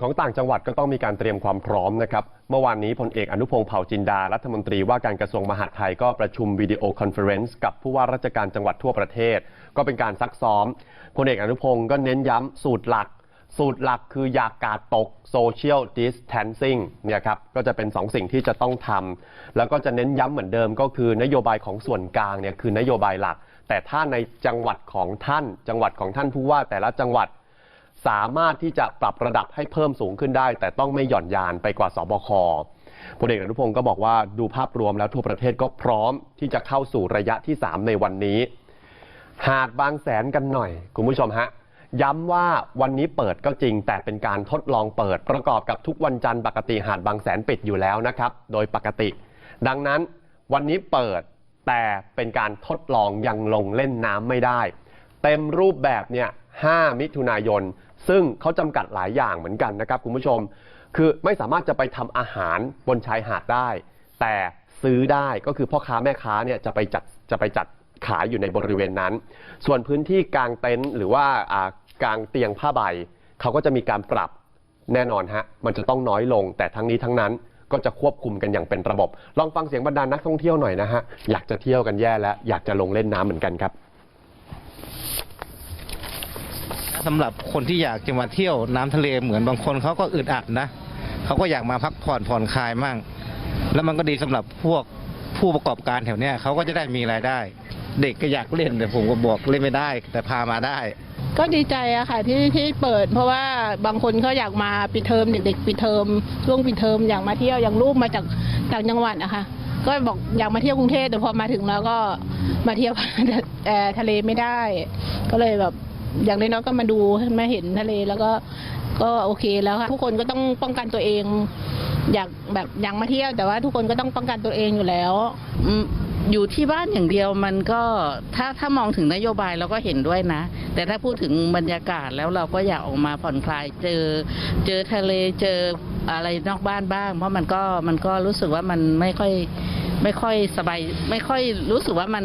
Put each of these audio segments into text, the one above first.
ของต่างจังหวัดก็ต้องมีการเตรียมความพร้อมนะครับ เมื่อวานนี้พลเอกอนุพงศ์เผ่าจินดา รัฐมนตรีว่าการกระทรวงมหาดไทยก็ประชุมวิดีโอคอนเฟอเรนซ์กับผู้ว่าราชการจังหวัดทั่วประเทศ ก็เป็นการซักซ้อมพลเอกอนุพงศ์ก็เน้นย้ำสูตรหลัก สูตรหลักคืออยากาดตก Social Distancing เนี่ยครับก็จะเป็น2สิ่งที่จะต้องทำแล้วก็จะเน้นย้ำเหมือนเดิมก็คือนโยบายของส่วนกลางเนี่ยคือนโยบายหลัก แต่ถ้าในจังหวัดของท่าน จังหวัดของท่านผู้ว่าแต่ละจังหวัด สามารถที่จะปรับระดับให้เพิ่มสูงขึ้นได้ แต่ต้องไม่หย่อนยานไปกว่าสบคพลเอกอนุพงศ์ก็บอกว่าดูภาพรวมแล้วทั่วประเทศก็พร้อมที่จะเข้าสู่ระยะที่ 3 ในวันนี้ หาดบางแสนกันหน่อย คุณผู้ชมฮะ ย้ำว่าวันนี้เปิดก็จริง แต่เป็นการทดลองเปิดประกอบกับทุกวันจันทร์ปกติหาดบางแสนปิดอยู่แล้วนะครับ โดยปกติ ดังนั้นวันนี้เปิดแต่เป็นการทดลองยังลงเล่นน้ำไม่ได้ เต็มรูปแบบเนี่ย 5 มิถุนายน ซึ่งเขาจำกัดหลายอย่างเหมือนกันนะครับคุณผู้ชม คือไม่สามารถจะไปทำอาหารบนชายหาดได้ แต่ซื้อได้ก็คือพ่อค้าแม่ค้าเนี่ยจะไปจัดจะไปจัดขายอยู่ในบริเวณนั้น ส่วนพื้นที่กลางเต็นท์หรือว่าอ่ากลางเตียงผ้าใบเขาก็จะมีการปรับแน่นอนฮะมันจะต้องน้อยลง แต่ทั้งนี้ทั้งนั้นก็จะควบคุมกันอย่างเป็นระบบ ลองฟังเสียงบรรดานักท่องเที่ยวหน่อยนะฮะ อยากจะเที่ยวกันแย่แล้ว อยากจะลงเล่นน้ำเหมือนกันครับ สำหรับคนที่อยากจะมาเที่ยวน้ำทะเลเหมือนบางคนเขาก็อึดอัดนะเขาก็อยากมาพักผ่อนผ่อนคลายมั่งแล้วมันก็ดีสำหรับพวกผู้ประกอบการแถวเนี้ยเขาก็จะได้มีรายได้ เด็กก็อยากเล่นแต่ผมก็บอกเล่นไม่ได้ แต่พามาได้ ก็ดีใจอะค่ะที่ที่เปิด เพราะว่าบางคนเขาอยากมาปิดเทอมเด็กๆปิดเทอมช่วงปิดเทอมอยากมาเที่ยวอย่างลูกมาจากต่างจังหวัดอะค่ะก็บอกอยากมาเที่ยวกรุงเทพแต่พอมาถึงแล้วก็มาเที่ยวเอ่อทะเลไม่ได้ ก็เลยแบบ อย่างน้อยก็มาดูมาเห็นทะเลแล้วก็ก็โอเคแล้วค่ะทุกคนก็ต้องป้องกันตัวเอง อยากแบบอยากมาเที่ยวแต่ว่าทุกคนก็ต้องป้องกันตัวเองอยู่แล้วอยู่ที่บ้านอย่างเดียวมันก็ถ้าถ้ามองถึงนโยบายเราก็เห็นด้วยนะ แต่ถ้าพูดถึงบรรยากาศแล้วเราก็อยากออกมาผ่อนคลายเจอ เจอทะเลเจออะไรนอกบ้านบ้าง เพราะมันก็มันก็รู้สึกว่ามันไม่ค่อย ไม่ค่อยสบายไม่ค่อยรู้สึกว่ามัน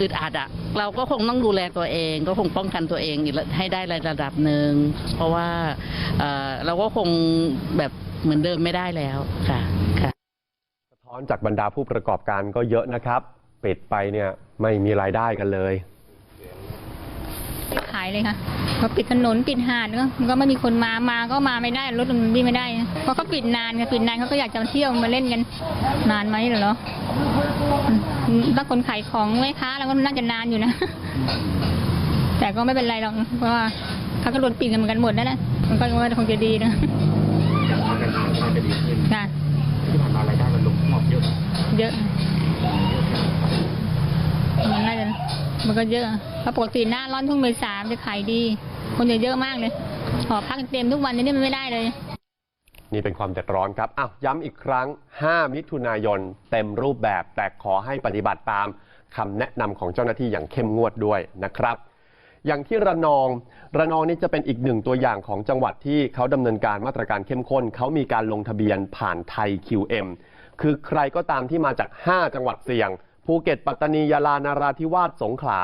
อึดอัดอะเราก็คงต้องดูแลตัวเอง ก็คงป้องกันตัวเองให้ได้ระดับหนึ่งเพราะว่าเเราก็คงแบบเหมือนเดิมไม่ได้แล้วค่ะค่ะสะท้อนจากบรรดาผู้ประกอบการก็เยอะนะครับ ปิดไปเนี่ยไม่มีรายได้กันเลยายเลยค่ะพอปิดถนนปิดหาดก็มันก็ไม่มีคนมามาก็มาไม่ได้รถมันวิ่งไม่ได้นะเพราะเขาปิดนานไงปิดนานเขาก็อยากจะมาเที่ยวมาเล่นกันนานไหมเหรออืมถ้าคนขายของแม่ค้าแล้วก็น่าจะนานอยู่นะ แต่ก็ไม่เป็นไรหรอกเพราะว่าเขาก็โดนปิดกันเหมือนกันหมดนั่นแหละมันก็คงจะดีนะค่ะที่ผ่านมารายได้มันลงหมดเยอะเยอะมันน่าจะมันก็เยอะเพ ราะปกติหน้าร้อนทุ่งเมษาจะขายดี คนจะเยอะมากเลยหอพักเต็มทุกวันนี้มันไม่ได้เลย นี่เป็นความเดือดร้อนครับอ้าวย้ำอีกครั้ง 5 มิถุนายนเต็มรูปแบบแต่ขอให้ปฏิบัติตามคำแนะนำของเจ้าหน้าที่อย่างเข้มงวดด้วยนะครับอย่างที่ระนอง ระนองนี่จะเป็นอีกหนึ่งตัวอย่างของจังหวัดที่เขาดำเนินการมาตรการเข้มข้น เขามีการลงทะเบียนผ่านไทย QM คือใครก็ตามที่มาจาก 5 จังหวัดเสี่ยง ภูเก็ต ปัตตานี ยาลา นาราธิวาส สงขลา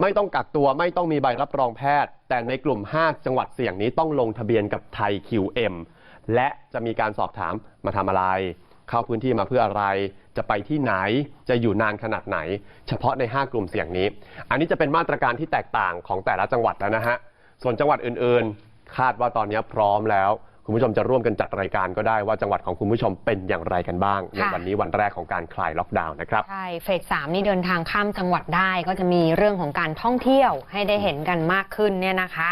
ไม่ต้องกักตัวไม่ต้องมีใบรับรองแพทย์ แต่ในกลุ่ม 5 จังหวัดเสี่ยงนี้ต้องลงทะเบียนกับไทย QM และจะมีการสอบถามมาทำอะไร เข้าพื้นที่มาเพื่ออะไร จะไปที่ไหนจะอยู่นานขนาดไหน เฉพาะใน 5 กลุ่มเสี่ยงนี้ อันนี้จะเป็นมาตรการที่แตกต่างของแต่ละจังหวัดแล้วนะฮะส่วนจังหวัดอื่นๆ คาดว่าตอนนี้พร้อมแล้ว คุณผู้ชมจะร่วมกันจัดรายการก็ได้ว่าจังหวัดของคุณผู้ชมเป็นอย่างไรกันบ้าง ในค่ะวันนี้วันแรกของการคลายล็อกดาวน์นะครับ ใช่ เฟสสามนี่เดินทางข้ามจังหวัดได้ก็จะมีเรื่องของการท่องเที่ยวให้ได้เห็นกันมากขึ้นเนี่ยนะคะ